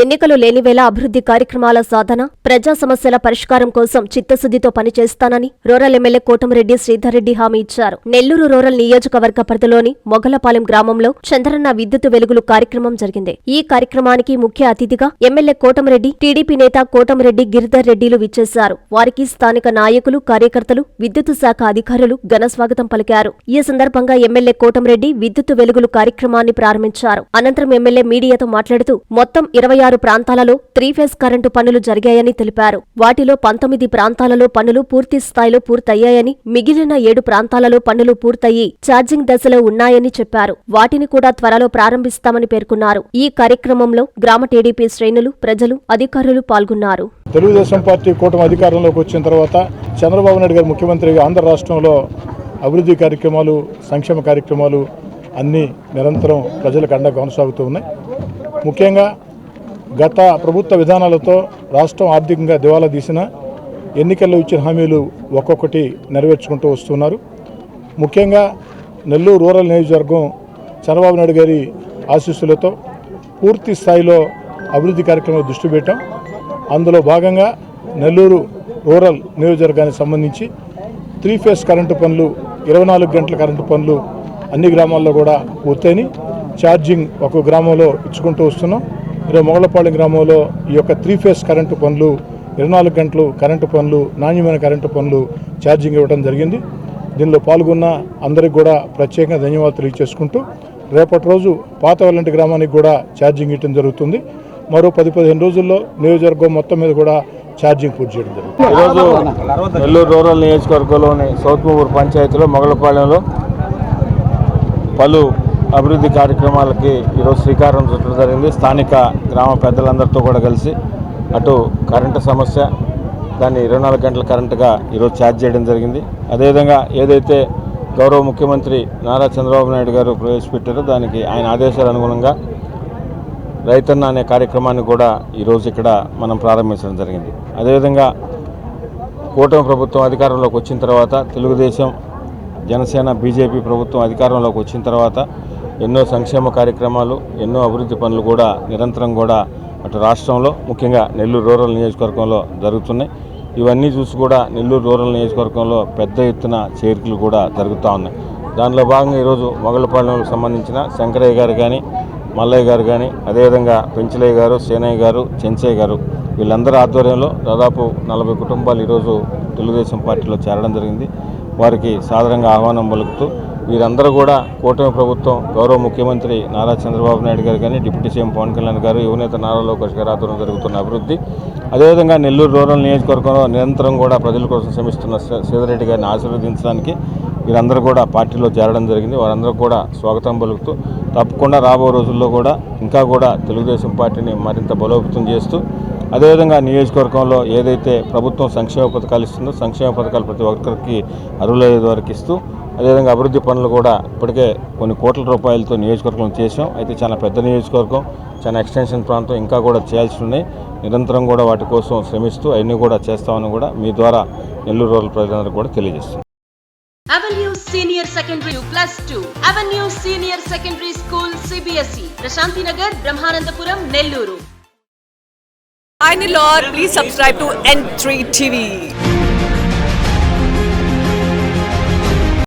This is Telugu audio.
ఎన్నికలు లేనివేళ అభివృద్ధి కార్యక్రమాల సాధన ప్రజా సమస్యల పరిష్కారం కోసం చిత్తశుద్దితో పనిచేస్తానని రూరల్ ఎమ్మెల్యే కోటమిరెడ్డి శ్రీధర్రెడ్డి హామీ ఇచ్చారు. నెల్లూరు రూరల్ నియోజకవర్గ పరిధిలోని మొగలపాలెం గ్రామంలో చంద్రన్న విద్యుత్ వెలుగులు కార్యక్రమం జరిగింది. ఈ కార్యక్రమానికి ముఖ్య అతిథిగా ఎమ్మెల్యే కోటమిరెడ్డి టీడీపీ నేత కోటమిరెడ్డి గిరిధర్ రెడ్డిలు విచ్చేశారు. వారికి స్థానిక నాయకులు కార్యకర్తలు విద్యుత్ శాఖ అధికారులు ఘన స్వాగతం పలికారు. ఈ సందర్భంగా ఎమ్మెల్యే కోటమిరెడ్డి విద్యుత్ వెలుగులు కార్యక్రమాన్ని ప్రారంభించారు. అనంతరం ఎమ్మెల్యే మీడియాతో మాట్లాడుతూ మొత్తం ఇరవై ఆరు ప్రాంతాలలో త్రీఫేజ్ కరెంటు పనులు జరిగాయని తెలిపారు. వాటిలో పంతొమ్మిది ప్రాంతాలలో పనులు పూర్తి స్థాయిలో పూర్తయ్యాయని మిగిలిన ఏడు ప్రాంతాలలో పనులు పూర్తయి ఛార్జింగ్ దశలో ఉన్నాయని చెప్పారు. వాటిని కూడా త్వరలో ప్రారంభిస్తామని పేర్కొన్నారు. ఈ కార్యక్రమంలో గ్రామ టీడీపీ శ్రేణులు ప్రజలు అధికారులు పాల్గొన్నారు. తెలుగుదేశం పార్టీ కూటమి అధికారంలోకి వచ్చిన తర్వాత చంద్రబాబు నాయుడు గారు ముఖ్యమంత్రిగా ఆంధ్ర రాష్ట్రంలో అభివృద్ధి కార్యక్రమాలు సంక్షేమ కార్యక్రమాలు అన్నీ నిరంతరం ప్రజలకు అండగా కొనసాగుతూ ఉన్నాయి. ముఖ్యంగా గత ప్రభుత్వ విధానాలతో రాష్ట్రం ఆర్థికంగా దివాలా తీసిన ఎన్నికల్లో ఇచ్చిన హామీలు ఒక్కొక్కటి నెరవేర్చుకుంటూ వస్తున్నారు. ముఖ్యంగా నెల్లూరు రూరల్ నియోజకవర్గం చంద్రబాబు నాయుడు గారి ఆశీస్సులతో పూర్తి స్థాయిలో అభివృద్ధి కార్యక్రమంలో దృష్టి పెట్టాం. అందులో భాగంగా నెల్లూరు రూరల్ నియోజకవర్గానికి సంబంధించి త్రీ ఫేస్ కరెంటు పనులు ఇరవై నాలుగు గంటల కరెంటు పనులు అన్ని గ్రామాల్లో కూడా పూర్తయినాయి. ఛార్జింగ్ ఒక గ్రామంలో ఇచ్చుకుంటూ వస్తున్నాం. ఈరోజు మొగలపాలెం గ్రామంలో ఈ యొక్క త్రీ ఫేస్ కరెంటు పనులు ఇరవై నాలుగు గంటలు కరెంటు పనులు నాణ్యమైన కరెంటు పనులు ఛార్జింగ్ ఇవ్వడం జరిగింది. దీనిలో పాల్గొన్న అందరికి కూడా ప్రత్యేకంగా ధన్యవాదాలు తెలియజేసుకుంటూ రేపటి రోజు పాత వెల్లంటి గ్రామానికి కూడా ఛార్జింగ్ ఇవ్వడం జరుగుతుంది. మరో పది పదిహేను రోజుల్లో నియోజకవర్గం మొత్తం మీద కూడా ఛార్జింగ్ పూర్తి చేయడం జరుగుతుంది. ఈరోజు నెల్లూరు రూరల్ నియోజకవర్గంలోని సౌత్ మూవూరు పంచాయతీలో మొగలపాలెంలో పలు అభివృద్ధి కార్యక్రమాలకి ఈరోజు శ్రీకారం చుట్టడం జరిగింది. స్థానిక గ్రామ పెద్దలందరితో కూడా కలిసి అటు కరెంటు సమస్య దాన్ని ఇరవై నాలుగు గంటల కరెంటుగా ఈరోజు ఛార్జ్ చేయడం జరిగింది. అదేవిధంగా ఏదైతే గౌరవ ముఖ్యమంత్రి నారా చంద్రబాబు నాయుడు గారు ప్రవేశపెట్టారో దానికి ఆయన ఆదేశాల అనుగుణంగా రైతన్న అనే కార్యక్రమాన్ని కూడా ఈరోజు ఇక్కడ మనం ప్రారంభించడం జరిగింది. అదేవిధంగా కూటమి ప్రభుత్వం అధికారంలోకి వచ్చిన తర్వాత తెలుగుదేశం జనసేన బీజేపీ ప్రభుత్వం అధికారంలోకి వచ్చిన తర్వాత ఎన్నో సంక్షేమ కార్యక్రమాలు ఎన్నో అభివృద్ధి పనులు కూడా నిరంతరం కూడా అటు రాష్ట్రంలో ముఖ్యంగా నెల్లూరు రూరల్ నియోజకవర్గంలో జరుగుతున్నాయి. ఇవన్నీ చూసి కూడా నెల్లూరు రూరల్ నియోజకవర్గంలో పెద్ద ఎత్తున చేరికలు కూడా జరుగుతూ ఉన్నాయి. దానిలో భాగంగా ఈరోజు మొగలపాలెంకు సంబంధించిన శంకరయ్య గారు కానీ మల్లయ్య గారు కానీ అదేవిధంగా పెంచలయ్య గారు సేనయ్య గారు చెంచయ్య గారు వీళ్ళందరి ఆధ్వర్యంలో దాదాపు నలభై కుటుంబాలు ఈరోజు తెలుగుదేశం పార్టీలో చేరడం జరిగింది. వారికి సాధారణంగా ఆహ్వానం పలుకుతూ వీరందరూ కూడా కూటమి ప్రభుత్వం గౌరవ ముఖ్యమంత్రి నారా చంద్రబాబు నాయుడు గారు కానీ డిప్యూటీ సీఎం పవన్ కళ్యాణ్ గారు యువనేత నారా లోకేష్ గారు ఆధ్వర్యంలో జరుగుతున్న అభివృద్ధి. అదేవిధంగా నెల్లూరు రూరల్ నియోజకవర్గంలో నిరంతరం కూడా ప్రజల కోసం శ్రమిస్తున్న సీ- సీతారెడ్డి గారిని ఆశీర్వదించడానికి వీరందరూ కూడా పార్టీలో చేరడం జరిగింది. వారందరూ కూడా స్వాగతం పలుకుతూ తప్పకుండా రాబో రోజుల్లో కూడా ఇంకా కూడా తెలుగుదేశం పార్టీని మరింత బలోపేతం చేస్తూ అదేవిధంగా నియోజకవర్గంలో ఏదైతే ప్రభుత్వం సంక్షేమ పథకాలు ఇస్తుందో సంక్షేమ పథకాలు ప్రతి ఒక్కరికి అర్హులయ్యే వరకు ఇస్తూ అదేవిధంగా అభివృద్ధి పనులు కూడా ఇప్పటికే కొన్ని కోట్ల రూపాయలతో నియోజకవర్గం చేసాం అయితే చాలా పెద్ద నియోజకవర్గం చాలా ఎక్స్టెన్షన్ ప్రాంతం ఇంకా కూడా చేయాల్సి ఉన్నాయి నిరంతరం కూడా వాటి కోసం శ్రమిస్తూ అవన్నీ కూడా చేస్తామని కూడా మీ ద్వారా నెల్లూరు రూరల్ ప్రజలందరూ కూడా తెలియజేస్తున్నాం. Avenue Senior Secondary Plus 2 Avenue Senior Secondary School CBSE Prashanti Nagar Brahmanandapuram Nelluru Hi Nilor, please subscribe to N3 TV.